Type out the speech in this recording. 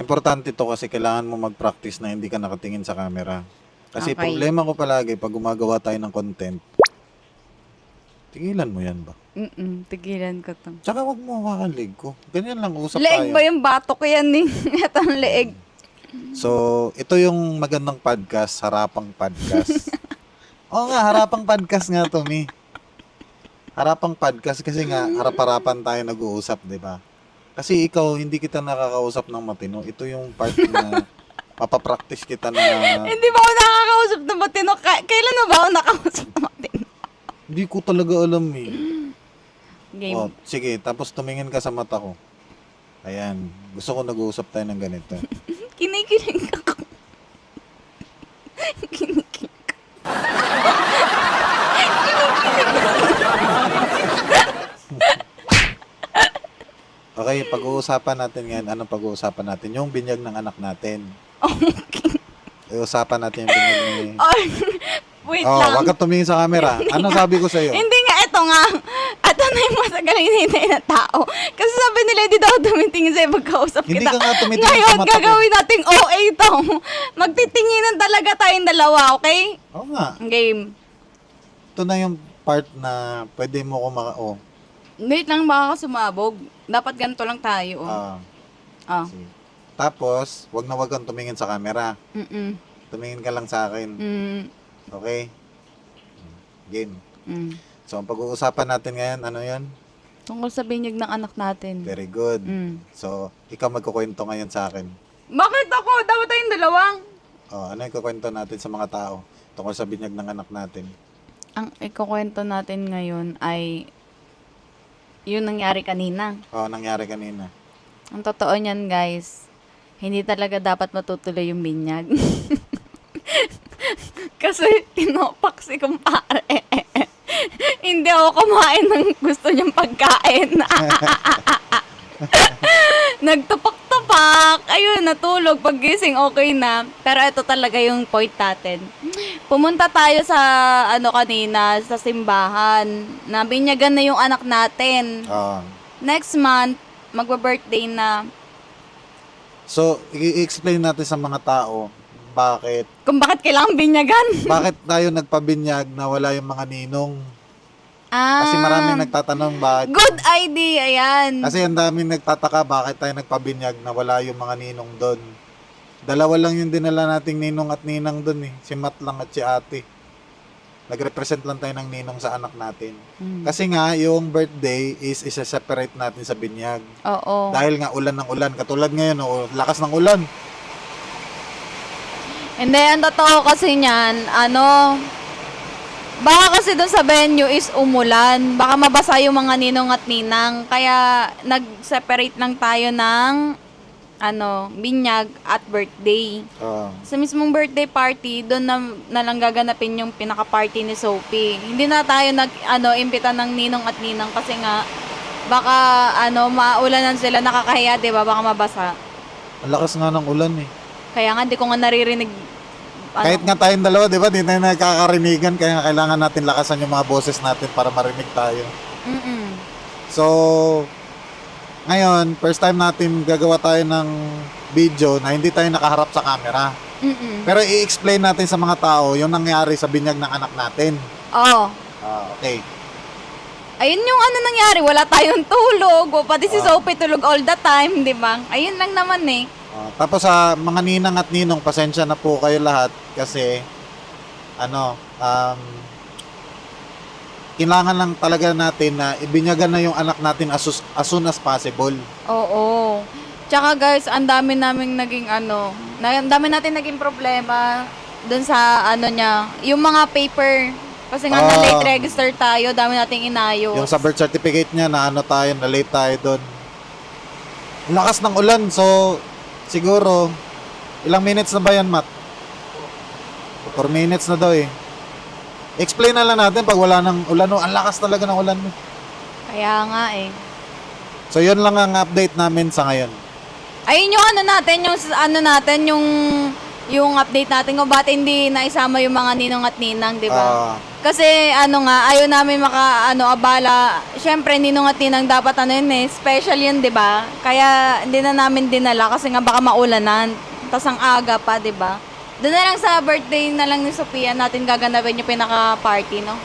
Importante to kasi kailangan mo mag-practice na hindi ka nakatingin sa camera. Kasi Okay. problema ko palagi pag gumagawa tayo ng content, tigilan mo yan ba? Mm-mm, tigilan ko to. Tsaka wag mo hawakan leg ko. Ganyan lang, usap Leeg tayo. ba yung batok ko yan eh? Ito ang leeg. So, ito yung magandang podcast, harapang podcast. Oo nga, harapang podcast nga to, Mi. Harapang podcast kasi nga, harap-harapan tayo nag-uusap, di ba? Kasi ikaw, hindi kita nakakausap ng matino. Ito yung part na mapapractice kita na Hindi ba ako nakakausap ng matino? Ka- kailan na ba ako nakausap ng matino? hindi ko talaga alam eh. Game. Oh, sige, tapos tumingin ka sa mata ko. Ayan, gusto ko nag-uusap tayo ng ganito. Kinikilig ako. Kinikilig. Okay, pag-uusapan natin ngayon, anong pag-uusapan natin? Yung binyag ng anak natin. Okay. Uusapan natin yung binyag ni... Ay, wait Oh, lang. wag ka tumingin sa camera. Ano sabi ko sa'yo? Hindi nga, eto nga. Ito na yung matagal hinihintay na tao. Kasi sabi nila, hindi daw tumitingin sa'yo pagkausap Hindi kita. ka nga tumitingin sa Ngayon, mata ko. gagawin nating OA to. Magtitinginan talaga tayong dalawa, okay? Oo nga. Game. Ito na yung part na pwede mo ko maka... Oh, Wait lang, baka ka sumabog. Dapat ganito lang tayo. Oh. ah, Ah. sige. Tapos, wag na wag kang tumingin sa camera. Mm-mm. Tumingin ka lang sa akin. Mm. Okay? Game. Mm. So, ang pag-uusapan natin ngayon, ano yan? Tungkol sa binyag ng anak natin. Very good. Mm. So, ikaw magkukwento ngayon sa akin. Bakit ako? Dapat tayong dalawang. Oh, ano yung kukwento natin sa mga tao tungkol sa binyag ng anak natin? Ang ikukwento natin ngayon ay yun nangyari kanina. Oh, nangyari kanina. Ang totoo niyan, guys, hindi talaga dapat matutuloy yung binyag. Kasi tinopak si kumpare. hindi ako kumain ng gusto niyang pagkain. Nagtupak-tupak. Ayun, natulog. Paggising, okay na. Pero ito talaga yung point natin. Pumunta tayo sa, ano kanina, sa simbahan. Nabinyagan na yung anak natin. Oh. Next month, magba-birthday na. So, i-explain natin sa mga tao bakit Kung bakit kailangan binyagan. bakit tayo nagpabinyag na wala yung mga ninong. Ah, Kasi maraming nagtatanong bakit. Good idea, yan. Kasi ang daming nagtataka bakit tayo nagpabinyag na wala yung mga ninong doon. Dalawa lang yung dinala nating ninong at ninang doon eh. Si Matt lang at si ate. Nag-represent lang tayo ng ninong sa anak natin. Hmm. Kasi nga, yung birthday is isa-separate natin sa binyag. Oo. Dahil nga ulan ng ulan. Katulad ngayon, oh, lakas ng ulan. Hindi, ang totoo kasi niyan, ano, baka kasi doon sa venue is umulan. Baka mabasa yung mga ninong at ninang. Kaya, nag-separate lang tayo ng, ano, binyag at birthday. Oh. Sa mismong birthday party, doon na, na lang gaganapin yung pinaka-party ni Sophie. Hindi na tayo nag, ano, imbita ng ninong at ninang kasi nga, baka, ano, maulanan sila, nakakahiya, di ba? Baka mabasa. Ang lakas nga ng ulan eh. Kaya nga, di ko nga naririnig, Kahit nga tayong dalawa, di ba, di tayo nagkakarinigan, kaya nga kailangan natin lakasan yung mga boses natin para marinig tayo. mm So, ngayon, first time natin gagawa tayo ng video na hindi tayo nakaharap sa camera. mm Pero i-explain natin sa mga tao yung nangyari sa binyag ng anak natin. Oo. Ah, okay. Ayun yung ano nangyari, wala tayong tulog. O, pati si Ah. Sophie tulog all the time, di ba? Ayun lang naman eh. Ah, tapos sa mga ninang at ninong, pasensya na po kayo lahat kasi ano, um, kailangan lang talaga natin na ibinyagan na yung anak natin as, as soon as possible. Oo. Tsaka guys, ang dami naming naging ano, na, ang dami natin naging problema dun sa ano niya, yung mga paper. Kasi nga na Ah. late register tayo, dami nating inayos. Yung sa birth certificate niya na ano tayo, na late tayo doon. Lakas ng ulan, so siguro ilang minutes na ba yan, Matt? 4 minutes na daw eh. Explain na lang natin pag wala ng ulan. Oh, ang lakas talaga ng ulan. eh. Kaya nga eh. So yun lang ang update namin sa ngayon. Ayun yung ano natin, yung ano natin, yung yung update natin kung bakit hindi naisama yung mga ninong at ninang, di ba? Ah, Kasi ano nga, ayaw namin maka ano abala. Syempre ninong at ninang dapat ano yun eh, special yun, 'di ba? Kaya hindi na namin dinala kasi nga baka maulanan. Tapos ang aga pa, 'di ba? Doon na lang sa birthday na lang ni Sophia natin gaganapin yung pinaka-party, no?